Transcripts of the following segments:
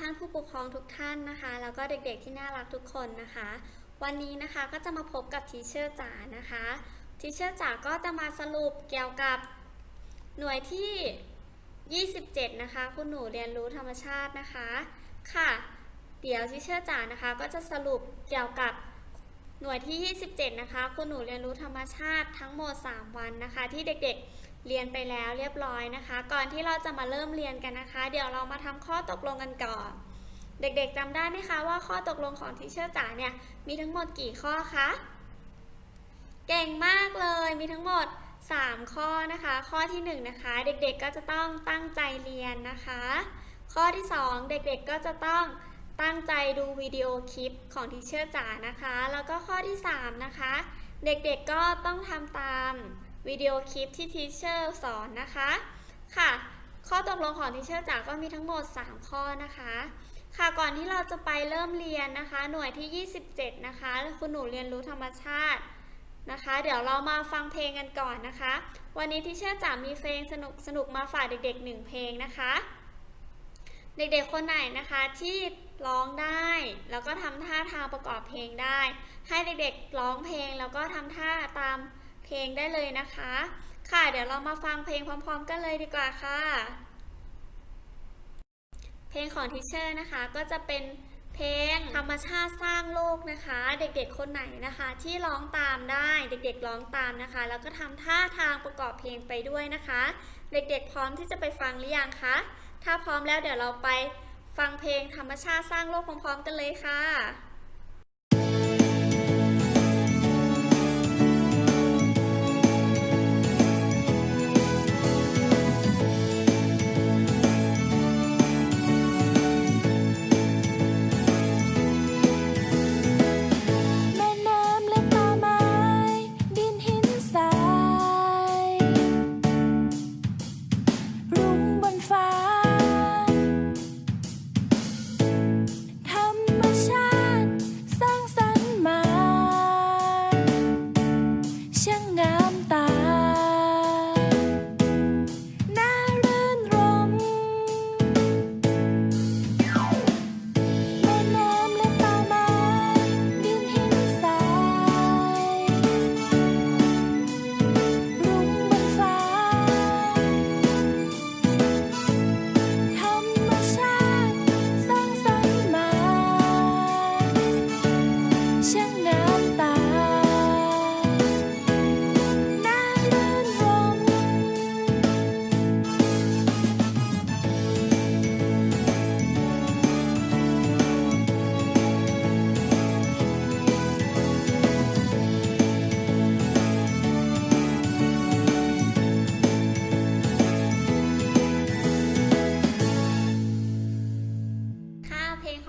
ท่านผู้ปกครองทุกท่านนะคะ แล้วก็เด็กๆที่น่ารักทุกคนนะคะ วันนี้นะคะก็จะมาพบกับทีเชอร์จ๋านะคะทีเชอร์จ๋าก็จะมาสรุปเกี่ยวกับหน่วยที่ 27 นะคะ คุณหนูเรียนรู้ธรรมชาตินะคะ ค่ะ เดี๋ยวทีเชอร์จ๋านะคะ ก็จะสรุปเกี่ยวกับหน่วยที่ 27 นะคะ คุณหนูเรียนรู้ธรรมชาติทั้งหมด 3 วันนะคะ ที่เด็กๆ เรียนไปแล้วเรียบร้อยนะคะ ก่อนที่เราจะมาเริ่มเรียนกันนะคะ เดี๋ยวเรามาทำข้อตกลงกันก่อน เด็กๆจำได้ไหมคะว่าข้อตกลงของทีเชอร์จ๋าเนี่ยมีทั้งหมดกี่ข้อคะเก่งมากเลยมีทั้งหมด 3 ข้อนะคะ ข้อที่ 1 นะคะ เด็กๆก็จะต้องตั้งใจเรียนนะคะ ข้อที่ 2 เด็กๆก็จะต้องตั้งใจดูวิดีโอคลิปของทีเชอร์จ๋านะคะ แล้วก็ข้อที่ 3 นะคะ เด็กๆก็ต้องทำตาม วิดีโอคลิปที่ทีเชอร์สอนนะคะ ค่ะ ข้อตกลงของทีเชอร์จ๋าก็มีทั้งหมด 3 ข้อนะคะ ค่ะก่อนที่เราจะไปเริ่มเรียนนะคะ หน่วยที่ 27 นะคะคุณหนูเรียนรู้ธรรมชาตินะคะ เดี๋ยวเรามาฟังเพลงกันก่อนนะคะ วันนี้ที่เชื่อจ๋ามีเพลงสนุกสนุกมาฝากเด็กๆหนึ่งเพลงนะคะ เด็กๆคนไหนนะคะที่ร้องได้ แล้วก็ทำท่าทางประกอบเพลงได้ ให้เด็กๆร้องเพลงแล้วก็ทำท่าตาม ลงได้เลยนะคะ ค่ะเดี๋ยวเรามาฟังเพลงพร้อม ๆ กันเลยดีกว่าค่ะ เพลงของทิเชอร์นะคะ ก็จะเป็นเพลงธรรมชาติสร้างโลกนะคะ เด็กๆคนไหนนะคะ ที่ร้องตามได้เด็กๆร้องตามนะคะ แล้วก็ทำท่าทางประกอบเพลงไปด้วยนะคะ เด็กๆพร้อมที่จะไปฟังหรือยังคะถ้าพร้อมแล้วเดี๋ยวเราไปฟังเพลงธรรมชาติสร้างโลกพร้อมๆกันเลยค่ะ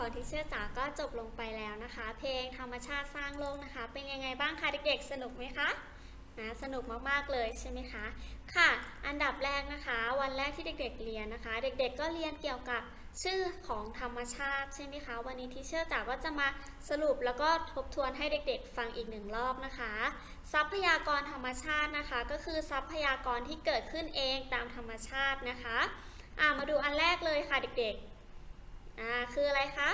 ของทิเชอร์จ๋าก็จบลงไปแล้วนะคะ เพลงธรรมชาติสร้างโลกนะคะ เป็นยังไงบ้างคะเด็กๆ สนุกไหมคะนะสนุกมากๆเลยใช่ไหมคะ ค่ะ อันดับแรกนะคะ วันแรกที่เด็กๆเรียนนะคะ เด็กๆก็เรียนเกี่ยวกับชื่อของธรรมชาติใช่ไหมคะ วันนี้ทิเชอร์จ๋าก็จะมาสรุปแล้วก็ทบทวนให้เด็กๆ ฟังอีกหนึ่งรอบนะคะ ทรัพยากรธรรมชาตินะคะ ก็คือทรัพยากรที่เกิดขึ้นเองตามธรรมชาตินะคะ อ่ามาดูอันแรกเลยค่ะเด็กๆ อ่าคืออะไรคะ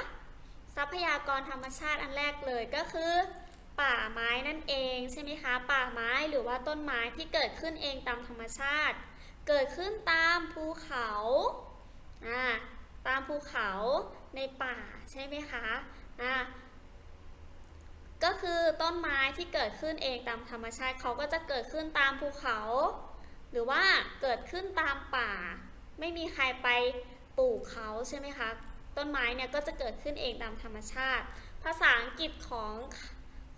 ทรัพยากรธรรมชาติอันแรกเลยก็คือ ป่าไม้นั่นเองใช่ไหมคะ ป่าไม้หรือว่าต้นไม้ที่เกิดขึ้นเองตามธรรมชาติ เกิดขึ้นตามภูเขาอ่าตามภูเขาในป่าใช่ไหมคะอ่าก็คือต้นไม้ที่เกิดขึ้นเองตามธรรมชาติเขาก็จะเกิดขึ้นตามภูเขา หรือว่าเกิดขึ้นตามป่า ไม่มีใครไปปลูกเขาใช่ไหมคะ ต้นไม้เนี่ยก็จะเกิดขึ้นเองตามธรรมชาติ ภาษาอังกฤษของ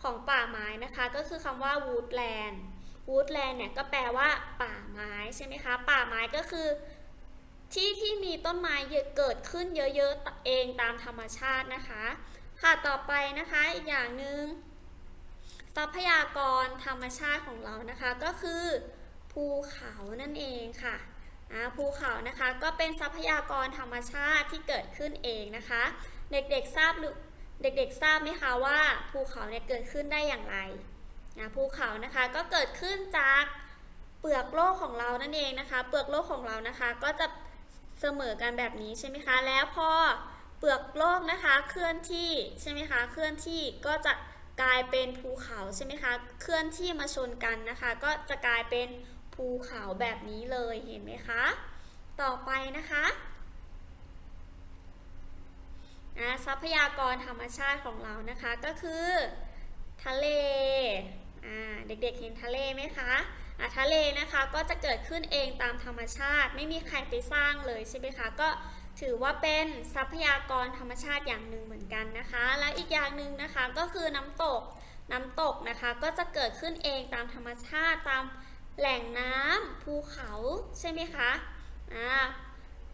ของป่าไม้นะคะก็คือคำว่า woodland woodland เนี่ยก็แปลว่าป่าไม้ใช่ไหมคะ ป่าไม้ก็คือ ที่ที่มีต้นไม้เกิดขึ้นเยอะๆเองตามธรรมชาตินะคะ ค่ะต่อไปนะคะอีกอย่างหนึ่งทรัพยากรธรรมชาติของเรานะคะก็คือภูเขานั่นเองค่ะ ภูเขานะคะก็เป็นทรัพยากรธรรมชาติที่เกิดขึ้นเองนะคะ เด็กๆทราบหรือเด็กๆทราบไหมคะว่าภูเขาเนี่ยเกิดขึ้นได้อย่างไรภูเขานะคะก็เกิดขึ้นจากเปลือกโลกของเรานั่นเองนะคะ เปลือกโลกของเรานะคะก็จะเสมอกันแบบนี้ใช่ไหมคะแล้วพอเปลือกโลกนะคะเคลื่อนที่ใช่ไหมคะเคลื่อนที่ก็จะกลายเป็นภูเขาใช่ไหมคะเคลื่อนที่มาชนกันนะคะ ก็จะกลายเป็น ภูเขาแบบนี้เลยเห็นไหมคะ ต่อไปนะคะอ่าทรัพยากรธรรมชาติของเรานะคะก็คือ ทะเลเด็กๆเห็นทะเลไหมคะทะเลนะคะก็จะเกิดขึ้นเองตามธรรมชาติ ไม่มีใครไปสร้างเลยใช่ไหมคะก็ถือว่าเป็นทรัพยากรธรรมชาติอย่างหนึ่งเหมือนกันนะคะ และอีกอย่างหนึ่งนะคะก็คือน้ำตกน้ำตกนะคะก็จะเกิดขึ้นเองตามธรรมชาติตาม แหล่งน้ำภูเขาใช่ไหมคะ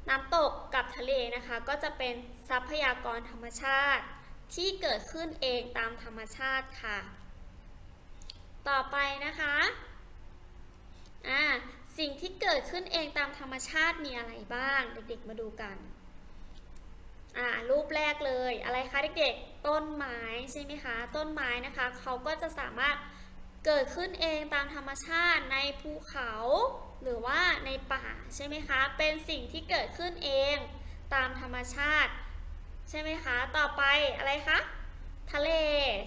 น้ำตกกับทะเลนะคะ ก็จะเป็นทรัพยากรธรรมชาติ ที่เกิดขึ้นเองตามธรรมชาติค่ะ ต่อไปนะคะสิ่งที่เกิดขึ้นเองตามธรรมชาติมีอะไรบ้าง เด็กๆมาดูกันรูปแรกเลยอะไรคะเด็กๆ ต้นไม้ใช่ไหมคะ ต้นไม้นะคะ เขาก็จะสามารถ เกิดขึ้นเองตามธรรมชาติในภูเขา หรือว่าในป่าใช่ไหมคะ เป็นสิ่งที่เกิดขึ้นเองตามธรรมชาติ ใช่ไหมคะ ต่อไปอะไรคะทะเล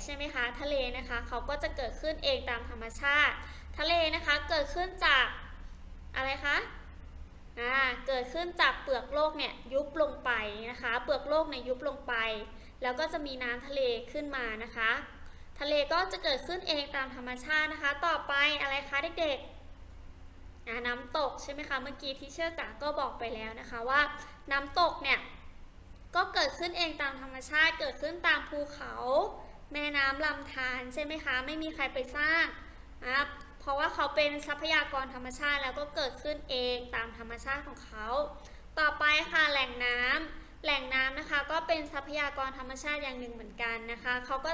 ใช่ไหมคะทะเลนะคะเขาก็จะเกิดขึ้นเองตามธรรมชาติ ทะเลนะคะเกิดขึ้นจากอะไรคะอ่าเกิดขึ้นจากเปลือกโลกเนี่ยยุบลงไปนะคะ เปลือกโลกเนี่ยยุบลงไป แล้วก็จะมีน้ำทะเลขึ้นมานะคะ ทะเลก็จะเกิดขึ้นเองตามธรรมชาตินะคะ ต่อไปอะไรคะเด็กๆน้ำตกใช่ไหมคะ เมื่อกี้ที่เชื่อจ๋าก็บอกไปแล้วนะคะว่าน้ำตกเนี่ยก็เกิดขึ้นเองตามธรรมชาติ เกิดขึ้นตามภูเขา แม่น้ำลำธารใช่ไหมคะ ไม่มีใครไปสร้างอะเพราะว่าเขาเป็นทรัพยากรธรรมชาติแล้วก็เกิดขึ้นเองตามธรรมชาติของเขา ต่อไปค่ะแหล่งน้ำแหล่งน้ำนะคะก็เป็นทรัพยากรธรรมชาติอย่างหนึ่งเหมือนกันนะคะ เขาก็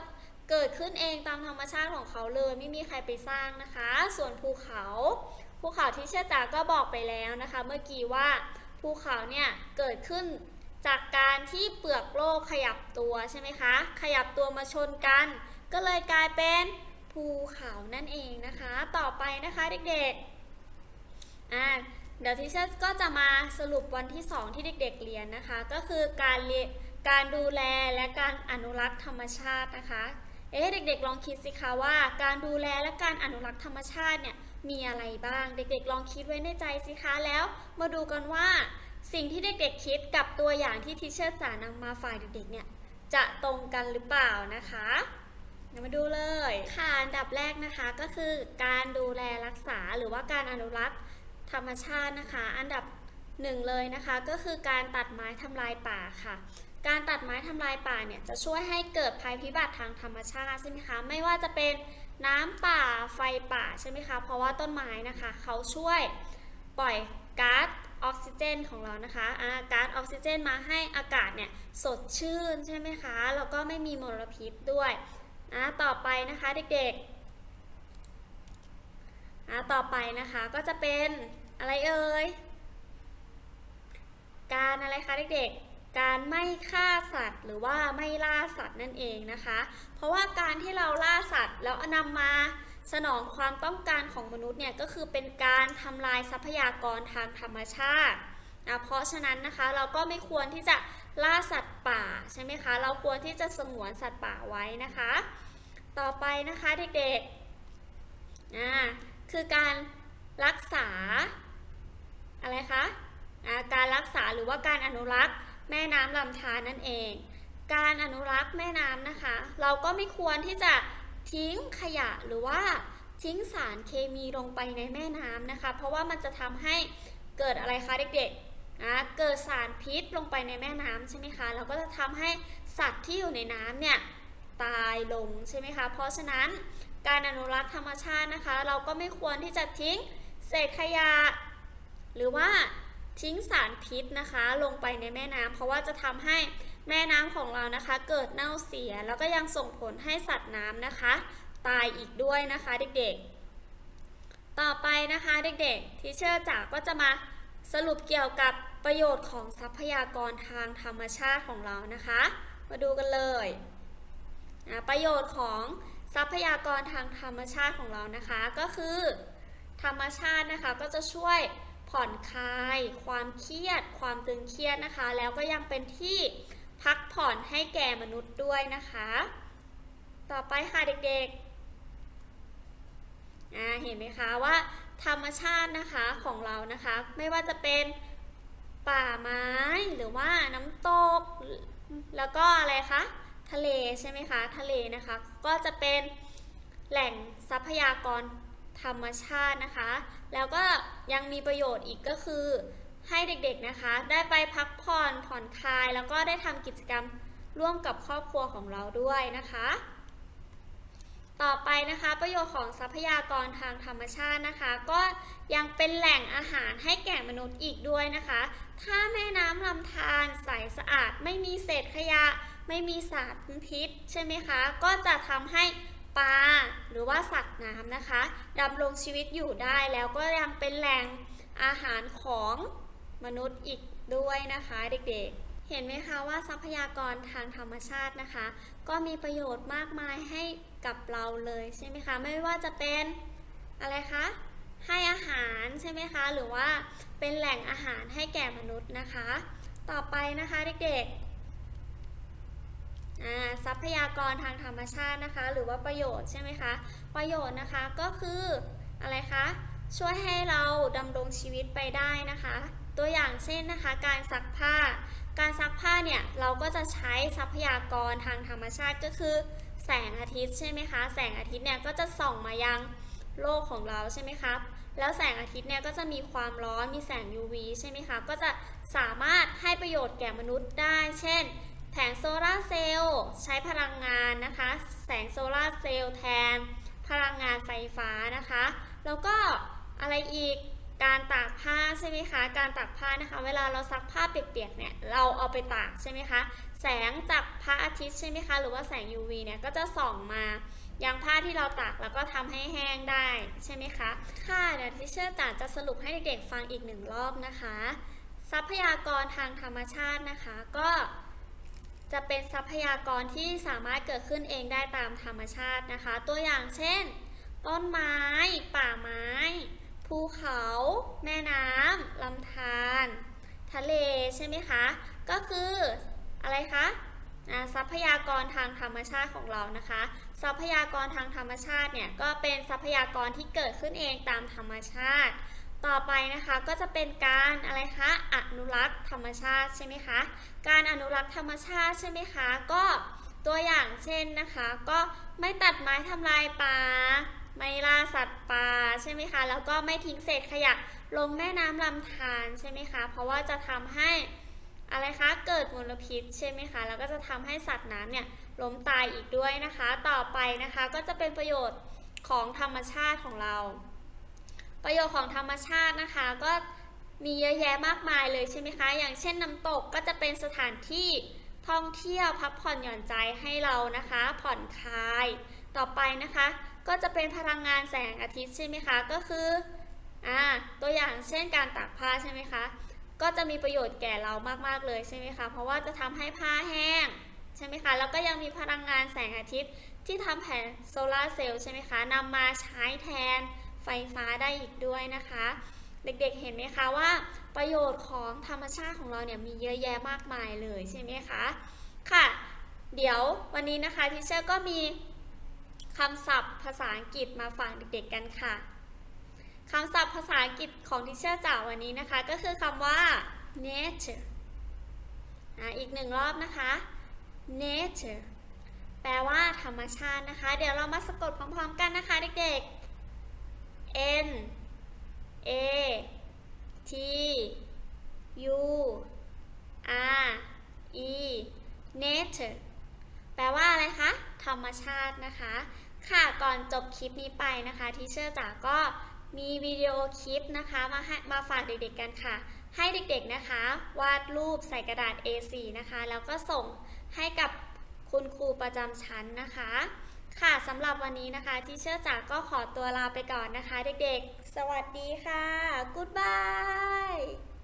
เกิดขึ้นเองตามธรรมชาติของเขาเลย ไม่มีใครไปสร้างนะคะ ส่วนภูเขา ภูเขาที่เชื่อจาก็บอกไปแล้วนะคะ เมื่อกี้ว่าภูเขาเนี่ยเกิดขึ้นจากการที่เปลือกโลกขยับตัวใช่ไหมคะ ขยับตัวมาชนกัน ก็เลยกลายเป็นภูเขานั่นเองนะคะ ต่อไปนะคะเด็กๆอ่าเดี๋ยวทีเชอร์ก็จะมาสรุปวันที่ 2 ที่เด็กๆเรียนนะคะ ก็คือการการดูแลและการอนุรักษ์ธรรมชาตินะคะ เอ๊ะเด็กๆ ลองคิดสิคะว่า การดูแลและการอนุรักษ์ธรรมชาติเนี่ยมีอะไรบ้าง เด็กๆ ลองคิดไว้ในใจสิคะแล้ว มาดูกันว่า สิ่งที่เด็กๆ คิดกับตัวอย่างที่ทิเชอร์จ๋านำมาฝ่ายเด็กๆ เนี่ยจะตรงกันหรือเปล่านะคะมาดูเลยค่ะอันดับแรกนะคะก็คือการดูแลรักษาหรือว่าการอนุรักษ์ธรรมชาตินะคะ อันดับหนึ่งเลยนะคะก็คือการตัดไม้ทำลายป่าค่ะ การตัดไม้ทำลายป่าเนี่ยจะช่วยให้เกิดภัยพิบัติทางธรรมชาติใช่ไหมคะ ไม่ว่าจะเป็นน้ำป่าไฟป่าใช่ไหมคะ เพราะว่าต้นไม้นะคะเขาช่วยปล่อยก๊าซออกซิเจนของเรานะคะอาก๊าซออกซิเจนมาให้อากาศเนี่ยสดชื่นใช่ไหมคะ แล้วก็ไม่มีมลพิษด้วยอ่าต่อไปนะคะเด็กๆอ่าต่อไปนะคะก็จะเป็นอะไรเอ่ย การอะไรคะเด็กๆ การไม่ฆ่าสัตว์ หรือว่าไม่ล่าสัตว์นั่นเองนะคะ เพราะว่าการที่เราล่าสัตว์แล้วนำมาสนองความต้องการของมนุษย์เนี่ยก็คือเป็นการทำลายทรัพยากรทางธรรมชาตินะเพราะฉะนั้นนะคะเราก็ไม่ควรที่จะล่าสัตว์ป่าใช่ไหมคะ เราควรที่จะสงวนสัตว์ป่าไว้นะคะ ต่อไปนะคะเด็กๆอ่าคือการรักษาอะไรคะการรักษาหรือว่าการอนุรักษ์ แม่น้ำลำธารนั่นเอง การอนุรักษ์แม่น้ำนะคะ เราก็ไม่ควรที่จะทิ้งขยะหรือว่าทิ้งสารเคมีลงไปในแม่น้ำนะคะ เพราะว่ามันจะทำให้เกิดอะไรคะเด็กๆอ่าเกิดสารพิษลงไปในแม่น้ำใช่ไหมคะแล้วก็จะทำให้สัตว์ที่อยู่ในน้ำเนี่ยตายลงใช่ไหมคะ เพราะฉะนั้นการอนุรักษ์ธรรมชาตินะคะ เราก็ไม่ควรที่จะทิ้งเศษขยะ หรือว่า ทิ้งสารพิษนะคะ ลงไปในแม่น้ำเพราะว่าจะทำให้แม่น้ำของเรานะคะ เกิดเน่าเสียแล้วก็ยังส่งผลให้สัตว์น้ำนะคะ ตายอีกด้วยนะคะเด็กๆ ต่อไปนะคะเด็กๆ ทีเชอร์จ๋าก็จะมาสรุปเกี่ยวกับประโยชน์ของทรัพยากรทางธรรมชาติของเรานะคะ มาดูกันเลยอะประโยชน์ของทรัพยากรทางธรรมชาติของเรานะคะ ก็คือ ธรรมชาตินะคะก็จะช่วย ผ่อนคลาย ความเครียด ความตึงเครียดนะคะ แล้วก็ยังเป็นที่พักผ่อนให้แก่มนุษย์ด้วยนะคะ ต่อไปค่ะเด็กๆ เห็นไหมคะว่า ธรรมชาตินะคะของเรานะคะ ไม่ว่าจะเป็นป่าไม้หรือว่าน้ำตก แล้วก็อะไรคะทะเลใช่ไหมคะ ทะเลนะคะ ก็จะเป็นแหล่งทรัพยากร ธรรมชาตินะคะ แล้วก็ยังมีประโยชน์อีกก็คือ ให้เด็กๆนะคะ ได้ไปพักผ่อนผ่อนคลาย แล้วก็ได้ทำกิจกรรมร่วมกับครอบครัวของเราด้วยนะคะ ต่อไปนะคะประโยชน์ของทรัพยากรทางธรรมชาตินะคะ ก็ยังเป็นแหล่งอาหารให้แก่มนุษย์อีกด้วยนะคะ ถ้าแม่น้ำลำธารใสสะอาด ไม่มีเศษขยะ ไม่มีสารพิษใช่ไหมคะ ก็จะทำให้ ปลาหรือว่าสัตว์น้ำนะคะดำรงชีวิตอยู่ได้แล้วก็ยังเป็นแหล่งอาหารของมนุษย์อีกด้วยนะคะเด็กๆ เห็นไหมคะว่าทรัพยากรทางธรรมชาตินะคะ ก็มีประโยชน์มากมายให้กับเราเลยใช่ไหมคะ ไม่ว่าจะเป็นอะไรคะให้อาหารใช่ไหมคะ หรือว่าเป็นแหล่งอาหารให้แก่มนุษย์นะคะ ต่อไปนะคะเด็กๆ ทรัพยากรทางธรรมชาตินะคะ หรือว่าประโยชน์ใช่ไหมคะ ประโยชน์นะคะก็คืออะไรคะ ช่วยให้เราดำรงชีวิตไปได้นะคะ ตัวอย่างเช่นนะคะ การซักผ้า การซักผ้าเนี่ยเราก็จะใช้ทรัพยากรทางธรรมชาติก็คือ แสงอาทิตย์ใช่ไหมคะ แสงอาทิตย์เนี่ยก็จะส่องมายังโลกของเราใช่ไหมครับ แล้วแสงอาทิตย์เนี่ยก็จะมีความร้อน มีแสง UV ใช่ไหมคะ ก็จะสามารถให้ประโยชน์แก่มนุษย์ได้ เช่น ผงโซลาร์เซลล์ใช้พลังงานนะคะ แสงโซลาร์เซลล์แทนพลังงานไฟฟ้านะคะ แล้วก็อะไรอีกการตากผ้าใช่ไหมคะ การตากผ้านะคะ เวลาเราซักผ้าเปียกๆเนี่ย เราเอาไปตากใช่ไหมคะ แสงจากพระอาทิตย์ใช่ไหมคะ หรือว่าแสง UV เนี่ยก็จะส่องมายังผ้าที่เราตากแล้วก็ทำให้แห้งได้ใช่ไหมคะ ค่ะ เดี๋ยวที่เชื่อจ๋าจะสรุปให้เด็กๆฟังอีกหนึ่งรอบนะคะ ทรัพยากรทางธรรมชาตินะคะ ก็ จะเป็นทรัพยากรที่สามารถเกิดขึ้นเองได้ตามธรรมชาตินะคะ ตัวอย่างเช่น ต้นไม้ ป่าไม้ ภูเขา แม่น้ำลำธารทะเลใช่ไหมคะ ก็คืออะไรคะทรัพยากรทางธรรมชาติของเรานะคะ ทรัพยากรทางธรรมชาติเนี่ยก็เป็นทรัพยากรที่เกิดขึ้นเองตามธรรมชาติ ต่อไปนะคะก็จะเป็นการอะไรคะอนุรักษ์ธรรมชาติใช่ไหมคะ การอนุรักษ์ธรรมชาติใช่ไหมคะก็ตัวอย่างเช่นนะคะ ก็ไม่ตัดไม้ทำลายป่าไม่ล่าสัตว์ป่าใช่ไหมคะ แล้วก็ไม่ทิ้งเศษขยะลงแม่น้ำลำธารใช่ไหมคะ เพราะว่าจะทำให้อะไรคะเกิดมลพิษใช่ไหมคะ แล้วก็จะทำให้สัตว์น้ำเนี่ยล้มตายอีกด้วยนะคะ ต่อไปนะคะก็จะเป็นประโยชน์ของธรรมชาติของเรา ประโยชน์ของธรรมชาตินะคะ ก็มีเยอะแยะมากมายเลยใช่ไหมคะ อย่างเช่นน้ำตกก็จะเป็นสถานที่ท่องเที่ยวพักผ่อนหย่อนใจให้เรานะคะ ผ่อนคลาย ต่อไปนะคะ ก็จะเป็นพลังงานแสงอาทิตย์ใช่ไหมคะ ก็คืออ่าตัวอย่างเช่นการตากผ้าใช่ไหมคะ ก็จะมีประโยชน์แก่เรามากๆเลยใช่ไหมคะ เพราะว่าจะทำให้ผ้าแห้งใช่ไหมคะ แล้วก็ยังมีพลังงานแสงอาทิตย์ที่ทำแผงโซลาร์เซลล์ใช่ไหมคะนำมาใช้แทน ไฟฟ้าได้อีกด้วยนะคะ เด็กๆเห็นไหมคะว่า ประโยชน์ของธรรมชาติของเราเนี่ยมีเยอะแยะมากมายเลยใช่ไหมคะค่ะ เดี๋ยววันนี้นะคะทิเชอร์ก็มีคำศัพท์ภาษาอังกฤษมาฝากเด็กๆกันค่ะคำศัพท์ภาษาอังกฤษของทิเชอร์จากวันนี้นะคะ ก็คือคำว่า nature อะอีกหนึ่งรอบนะคะ nature แปลว่าธรรมชาตินะคะ เดี๋ยวเรามาสะกดพร้อมๆกันนะคะเด็กๆ n a t u r e nature แปลว่าอะไรคะ ธรรมชาตินะคะ ค่ะ ก่อนจบคลิปนี้ไปนะคะทีเชอร์จ๋าก็มีวิดีโอคลิปนะคะมาให้มาฝากเด็กๆกันค่ะ ให้เด็กๆนะคะ วาดรูปใส่กระดาษ A4 นะคะ แล้วก็ส่งให้กับคุณครูประจำชั้นนะคะ ค่ะสำหรับวันนี้นะคะทีเชอร์จ๋าก็ขอตัวลาไปก่อนนะคะ เด็กๆ สวัสดีค่ะ Goodbye